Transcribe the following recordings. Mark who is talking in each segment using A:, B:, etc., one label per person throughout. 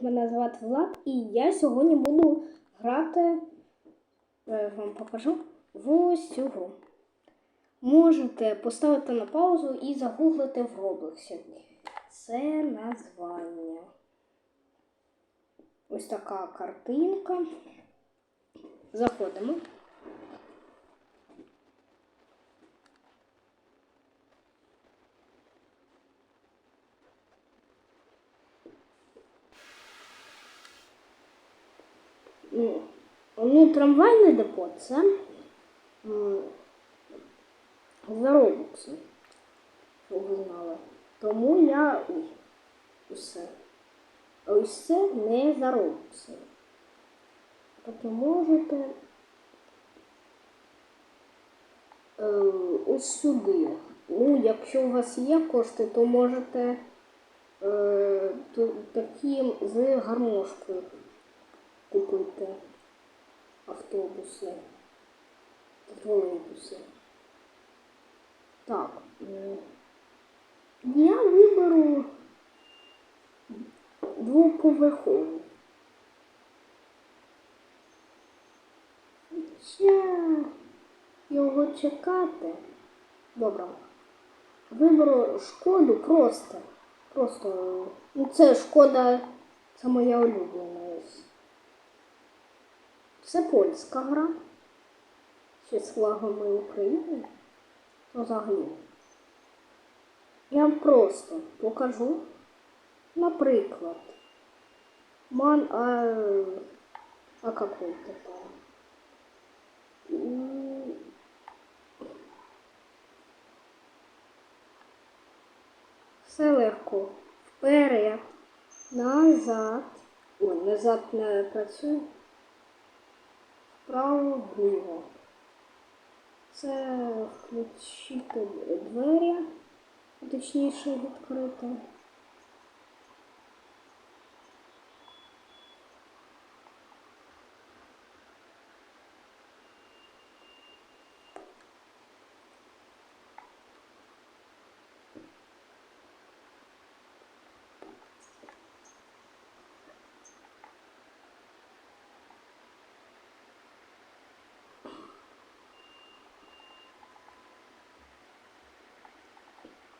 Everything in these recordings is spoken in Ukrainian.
A: Мене звати Влад, і я сьогодні буду грати, зараз вам покажу, в ось цю гру. Можете поставити на паузу і загуглити в Роблоксі. Це названня. Ось така картинка. Заходимо. Ну, ну, трамвайне депо це за Робокси, щоб ви знали. Тому я усе. А ось це не за Робокси. Тобто можете е, ось сюди. Ну, якщо у вас є кошти, то можете е, такі з гармошкою купити автобуси, та тролейбуси. Так. Я виберу двоповерхову. Ще його чекати. Добре. Виберу шкоду просто. Просто. Ну, це шкода, це моя улюблена. Це польська гра. Ще з флагами України. То взагалі. Я вам просто покажу, наприклад, ман а, а какой-то там. Все легко. Вперед, назад. Ой, назад не працює. Вправо, вліво. Це включити двері, точніше відкрити.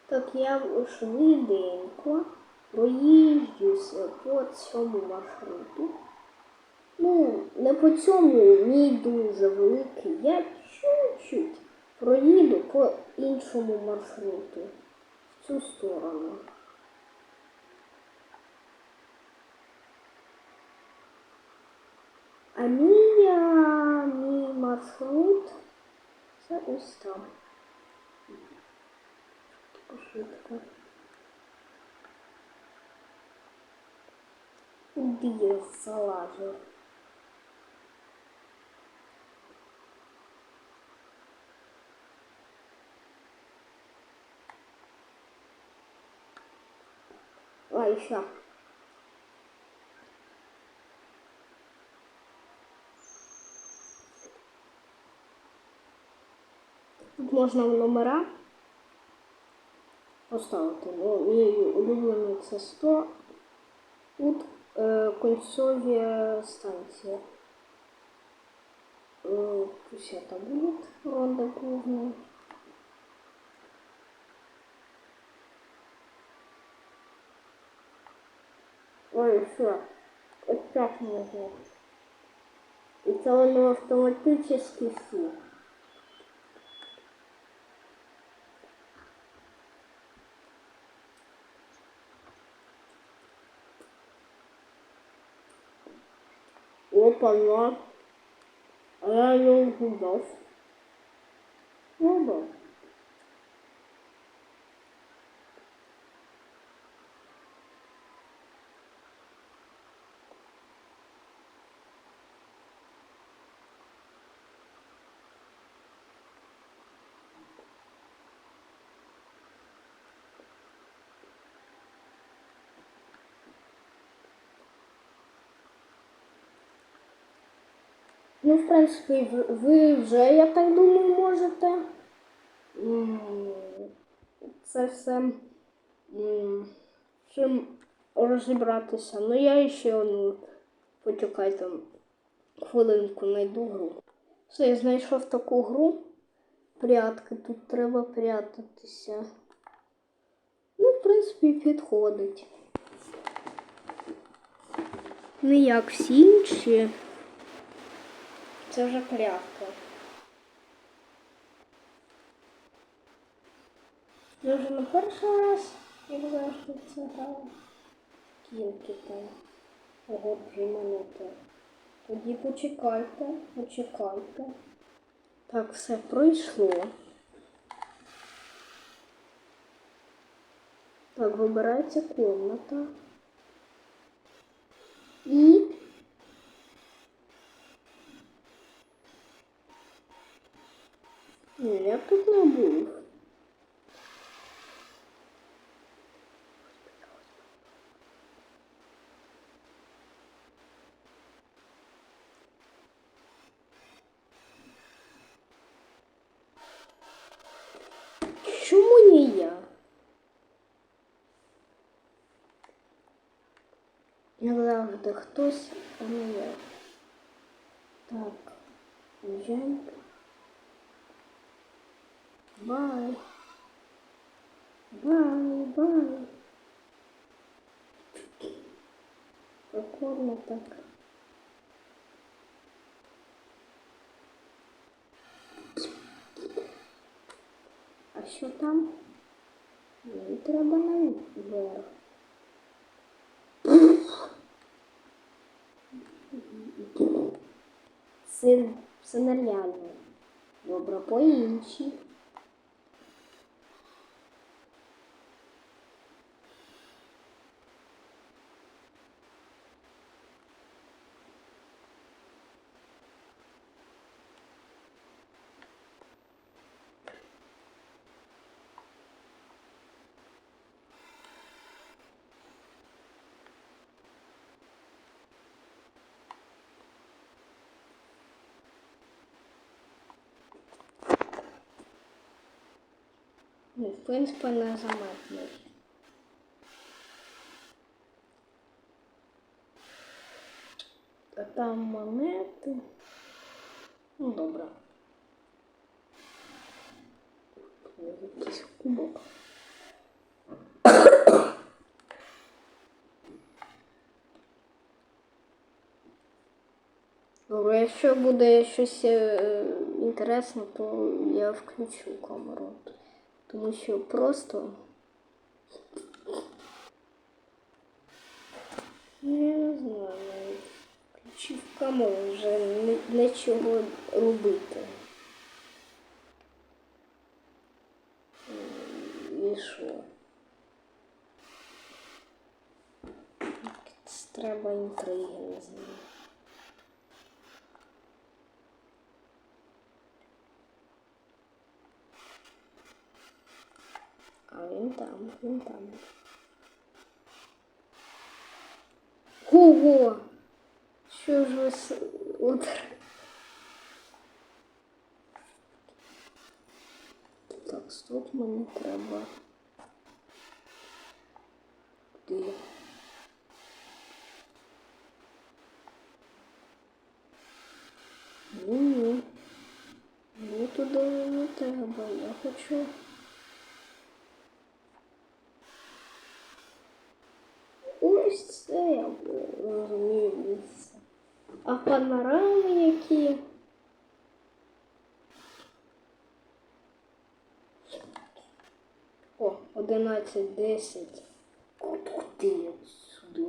A: Так я швиденько проїжджуся по цьому маршруту. Ну, не по цьому мій дуже великий. Я чуть-чуть проїду по іншому маршруту. В цю сторону. А мій, мій маршрут це ось там. Швидко. Я залажу? А, еще. Тут можна номера поставити. Ну, мій улюблений це 100. Тут е, концові станції. Е, пусть это будет ронда главная. Ой, все. Вот так можно. Это оно автоматически все. Опа-на. А я не Ну. Ну, в принципі, ви- вже, я так думаю, можете. Це все. Чим розібратися. Ну я ще одну почекай там хвилинку знайду гру. Все, я знайшов таку гру. Прятки, тут треба прятатися. Ну, в принципі, підходить. Не як всі інші. Це вже прятка. Я вже на перший раз, як завжди, це грала. Кінки там. Ого, дві минути. Тоді почекайте, почекайте. Так, все пройшло. Так, вибирається комната. І. Ні, я тут не був. Чому не я? Як завжди хтось, а не я. Так, jump. Бай. Бай, бай. Прикольно так. А що там? Мені треба наверх. Це, це нереально. Добре, по іншій. Ну, в принципі, не заметно. А там монети. Ну, добре. Якийсь кубок. Добре, якщо буде щось е, інтересне, то я включу камеру. Тому що просто. Не знаю, включив камеру вже нічого робити. І що? Треба інтриги, не знаю. там, він там. Ого! Що ж ви с... От... Так, стоп, мені треба. Куди? Ні, ні. Мені туди не треба, я хочу. Панорами які. О, 11, 10. Куди сюди?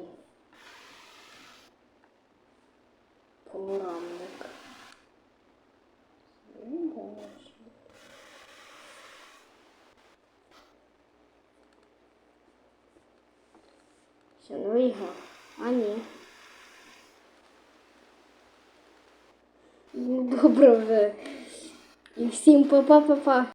A: Панорамник. Все, ну виграв. А ні. Вже. І всім па-па-па-па.